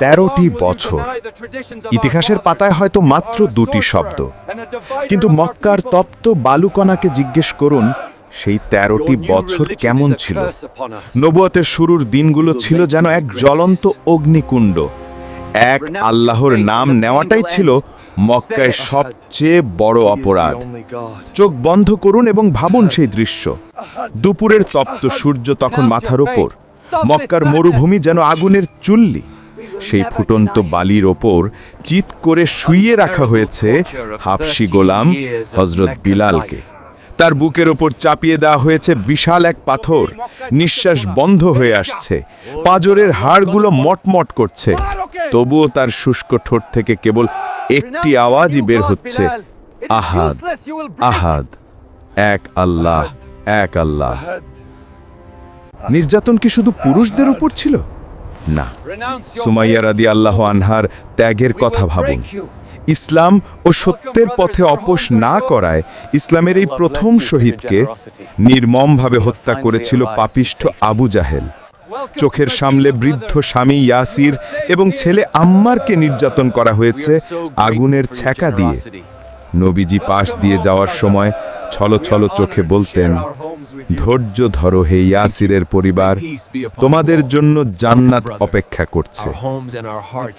তেরোটি বছর। ইতিহাসের পাতায় হয়তো মাত্র দুটি শব্দ। কিন্তু মক্কার তপ্ত বালুকণাকে জিজ্ঞেস করুন, সেই তেরোটি বছর কেমন ছিল? নবুয়তের শুরুর দিনগুলো ছিল যেন এক জ্বলন্ত অগ্নিকুণ্ড। এক আল্লাহর নাম নেওয়াটাই ছিল মক্কায় সবচেয়ে বড় অপরাধ। চোখ বন্ধ করুন এবং ভাবুন সেই দৃশ্য। দুপুরের তপ্ত সূর্য তখন মাথার ওপর মক্কার মরুভূমি যেন আগুনের চুল্লি। সেই ফুটন্ত বালির ওপর চিত করে শুইয়ে রাখা হয়েছে হাফসি গোলাম হজরত বিলালকে। তার বুকের ওপর চাপিয়ে দেওয়া হয়েছে বিশাল এক পাথর। নিঃশ্বাস বন্ধ হয়ে আসছে। পাজরের হাড়গুলো মটমট করছে। তবুও তার শুষ্ক ঠোঁট থেকে কেবল একটি আওয়াজই বের হচ্ছে। আহাদ আহাদ, এক আল্লাহ এক আল্লাহ। নির্যাতন কি শুধু পুরুষদের উপর ছিল? না। সুমাইয়া রাদি আল্লাহ আনহার ত্যাগের কথা ভাবুন। ইসলাম ও সত্যের পথে অপোষ না করায় ইসলামের এই প্রথম শহীদকে নির্মমভাবে হত্যা করেছিল পাপিষ্ঠ আবু জাহেল। চোখের সামলে বৃদ্ধ স্বামী ইয়াসির এবং ছেলে আম্মারকে নির্যাতন করা হয়েছে আগুনের ছ্যাঁকা দিয়ে। নবীজি পাশ দিয়ে যাওয়ার সময় ছলো ছলো চোখে বলতেন ধৈর্য ধরো হে ইয়াসিরের পরিবার। তোমাদের জন্য জান্নাত অপেক্ষা করছে।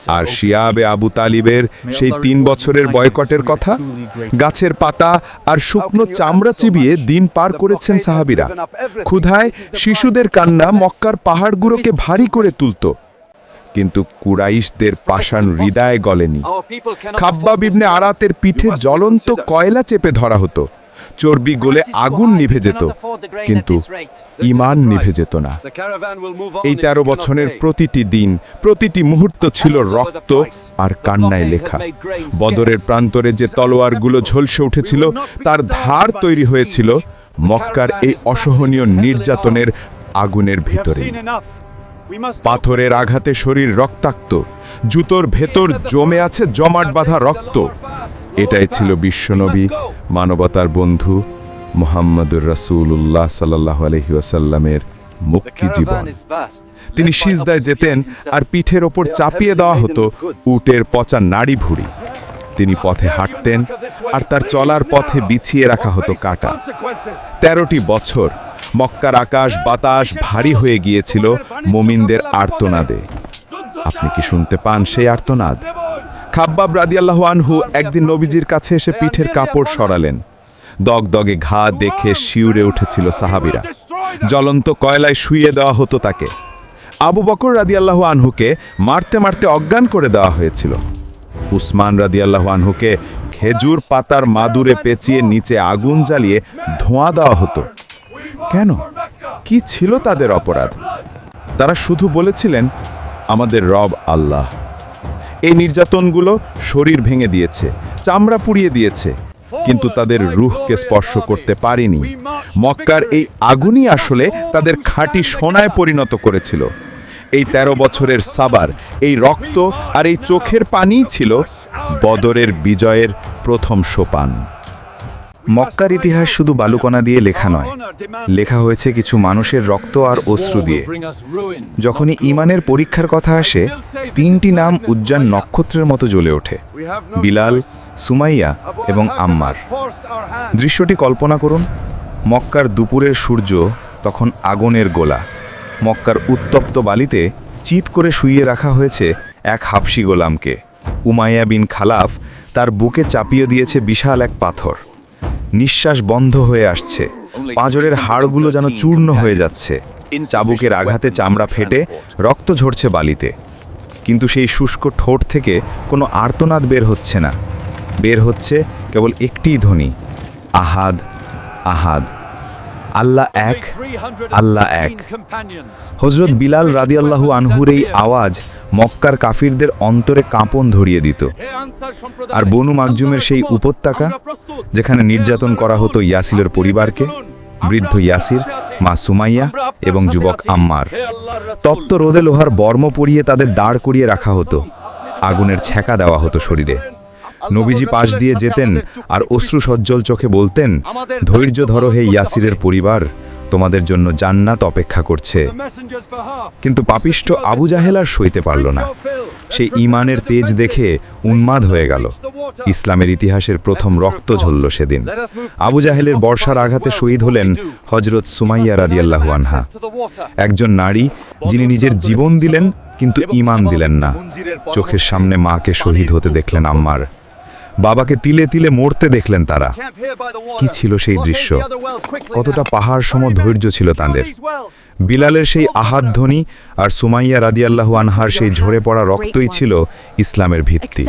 আর শিয়াবে আবু তালিবের সেই তিন বছরের বয়কটের কথা, গাছের পাতা আর শুকনো চামড়া চিবিয়ে দিন পার করেছেন সাহাবিরা। ক্ষুধায় শিশুদের কান্না মক্কার পাহাড়গুলোকে ভারী করে তুলত। কিন্তু কুরাইশদের পাষাণ হৃদয় গলেনি। খাব্বা বিবনে আরাতের পিঠে জ্বলন্ত কয়লা চেপে ধরা হতো। চর্বি গলে আগুন নিভে যেত কিন্তু ইমান নিভে যেত না। এই তেরো বছরের প্রতিটি দিন প্রতিটি মুহূর্ত ছিল রক্ত আর কান্নায় লেখা। বদরের প্রান্তরে যে তলোয়ারগুলো ঝলসে উঠেছিল তার ধার তৈরি হয়েছিল মক্কার এই অসহনীয় নির্যাতনের আগুনের ভিতরে পাথরের আঘাতে শরীর রক্তাক্ত জুতোর ভেতর জমে আছে জমাট বাঁধা রক্ত। এটাই ছিল বিশ্বনবী মানবতার বন্ধু মোহাম্মদুর রাসূলুল্লাহ সাল্লাহ আলহিউসাল্লামের মুক্তি জীবন। তিনি সিজদায় যেতেন আর পিঠের ওপর চাপিয়ে দেওয়া হতো উটের পচা নাড়ি ভুড়ি। তিনি পথে হাঁটতেন আর তার চলার পথে বিছিয়ে রাখা হতো কাটা। তেরোটি বছর মক্কার আকাশ বাতাস ভারী হয়ে গিয়েছিল মোমিনদের আর্তনাদে। আপনি কি শুনতে পান সেই আর্তনাদ? খাব্বাব রাদিয়াল্লাহু আনহু একদিন নবীজির কাছে এসে পিঠের কাপড় সরালেন। দগদগে ঘা দেখে শিউরে উঠেছিল সাহাবিরা। জ্বলন্ত কয়লায় শুইয়ে দেওয়া হতো তাকে। আবু বকর রাদিয়াল্লাহু আনহুকে মারতে মারতে অজ্ঞান করে দেওয়া হয়েছিল। উসমান রাদিয়াল্লাহু আনহুকে খেজুর পাতার মাদুরে পেঁচিয়ে নিচে আগুন জ্বালিয়ে ধোঁয়া দেওয়া হতো। কেন? কি ছিল তাদের অপরাধ? তারা শুধু বলেছিলেন, আমাদের রব আল্লাহ। এই নির্যাতনগুলো শরীর ভেঙে দিয়েছে, চামড়া পুড়িয়ে দিয়েছে, কিন্তু তাদের রুহকে স্পর্শ করতে পারেনি। মক্কার এই আগুনই আসলে তাদের খাঁটি সোনায় পরিণত করেছিল। এই ১৩ বছরের সাবার, এই রক্ত আর এই চোখের পানিই ছিল বদরের বিজয়ের প্রথম সোপান। মক্কার ইতিহাস শুধু বালুকণা দিয়ে লেখা নয়। লেখা হয়েছে কিছু মানুষের রক্ত আর অশ্রু দিয়ে। যখনই ইমানের পরীক্ষার কথা আসে, তিনটি নাম উজ্জান নক্ষত্রের মতো জ্বলে ওঠে। বিলাল, সুমাইয়া এবং আম্মার। দৃশ্যটি কল্পনা করুন, মক্কার দুপুরের সূর্য তখন আগুনের গোলা। মক্কার উত্তপ্ত বালিতে চিত করে শুইয়ে রাখা হয়েছে এক হাফসি গোলামকে। উমাইয়া বিন খালাফ তার বুকে চাপিয়ে দিয়েছে বিশাল এক পাথর। নিঃশ্বাস বন্ধ হয়ে আসছে। পাঁজরের হাড়গুলো যেন চূর্ণ হয়ে যাচ্ছে। চাবুকের আঘাতে চামড়া ফেটে রক্ত ঝরছে বালিতে। কিন্তু সেই শুষ্ক ঠোঁট থেকে কোনো আর্তনাদ বের হচ্ছে না। বের হচ্ছে কেবল একটিই ধ্বনি আহাদ আহাদ। আল্লাহ এক আল্লাহ এক। হজরত বিলাল রাদিয়াল্লাহু আনহুর এই আওয়াজ মক্কার কাফিরদের অন্তরে কাঁপন ধরিয়ে দিত। আর বনু মাকজুমের সেই উপত্যকা যেখানে নির্যাতন করা হতো ইয়াসিলের পরিবারকে বৃদ্ধ ইয়াসির মা সুমাইয়া এবং যুবক আম্মার। তপ্ত রোদে লোহার বর্ম পরিয়ে তাদের দাঁড় করিয়ে রাখা হতো। আগুনের ছ্যাঁকা দেওয়া হতো শরীরে। নবীজি পাশ দিয়ে যেতেন আর অশ্রু সজ্জল চোখে বলতেন ধৈর্য ধরো হে ইয়াসিরের পরিবার। তোমাদের জন্য জান্নাত অপেক্ষা করছে। কিন্তু পাপিষ্ঠ আবু জাহেল আর সইতে পারল না। সেই ইমানের তেজ দেখে উন্মাদ হয়ে গেল। ইসলামের ইতিহাসের প্রথম রক্ত ঝরল সেদিন। আবু জাহেলের বর্ষার আঘাতে শহীদ হলেন হজরত সুমাইয়া রাদিয়াল্লাহু আনহা। একজন নারী যিনি নিজের জীবন দিলেন কিন্তু ইমান দিলেন না। চোখের সামনে মাকে শহীদ হতে দেখলেন আম্মার। বাবাকে তিলে তিলে মরতে দেখলেন তারা। কি ছিল সেই দৃশ্য? কতটা পাহাড় সম ধৈর্য ছিল তাদের। বিলালের সেই আহাত ধ্বনি আর সুমাইয়া রাদিয়াল্লাহু আনহার সেই ঝরে পড়া রক্তই ছিল ইসলামের ভিত্তি।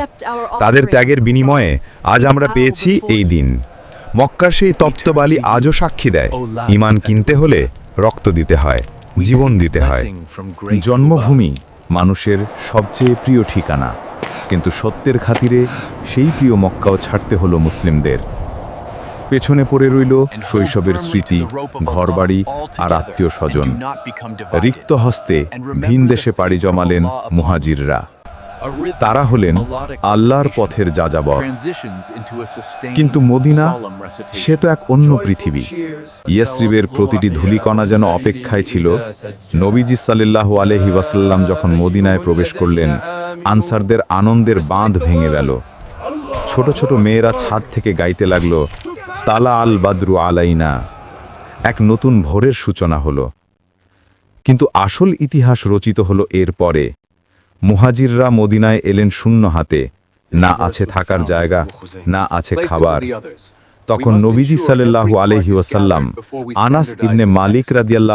তাদের ত্যাগের বিনিময়ে আজ আমরা পেয়েছি এই দিন। মক্কার সেই তপ্ত বালি আজও সাক্ষী দেয়। ইমান কিনতে হলে রক্ত দিতে হয় জীবন দিতে হয়। জন্মভূমি মানুষের সবচেয়ে প্রিয় ঠিকানা। কিন্তু সত্যের খাতিরে সেই প্রিয় মক্কাও ছাড়তে হলো মুসলিমদের। পেছনে পড়ে রইল শৈশবের স্মৃতি ঘরবাড়ি আর আত্মীয় স্বজন। রিক্ত হস্তে ভিন দেশে পাড়ি জমালেন মুহাজিররা। তারা হলেন আল্লাহর পথের যাযাবর। কিন্তু মদিনা সে তো এক অন্য পৃথিবী। ইয়াসরিবের প্রতিটি ধুলিকণা যেন অপেক্ষায় ছিল। নবীজি সাল্লাহ আলহি ওয়াসাল্লাম যখন মদিনায় প্রবেশ করলেন আনসারদের আনন্দের বাঁধ ভেঙে গেল। ছোট ছোট মেয়েরা ছাদ থেকে গাইতে লাগল, তালা আল বাদরু আলাইনা। এক নতুন ভোরের সূচনা হলো। কিন্তু আসল ইতিহাস রচিত হলো এর পরে। মুহাজিররা মদিনায় এলেন শূন্য হাতে। না আছে থাকার জায়গা, না আছে খাবার। তখন নবীজি সাল্লাল্লাহু আলাইহি ওয়াসাল্লাম আনাস ইবনে মালিক রাদিয়াল্লাহু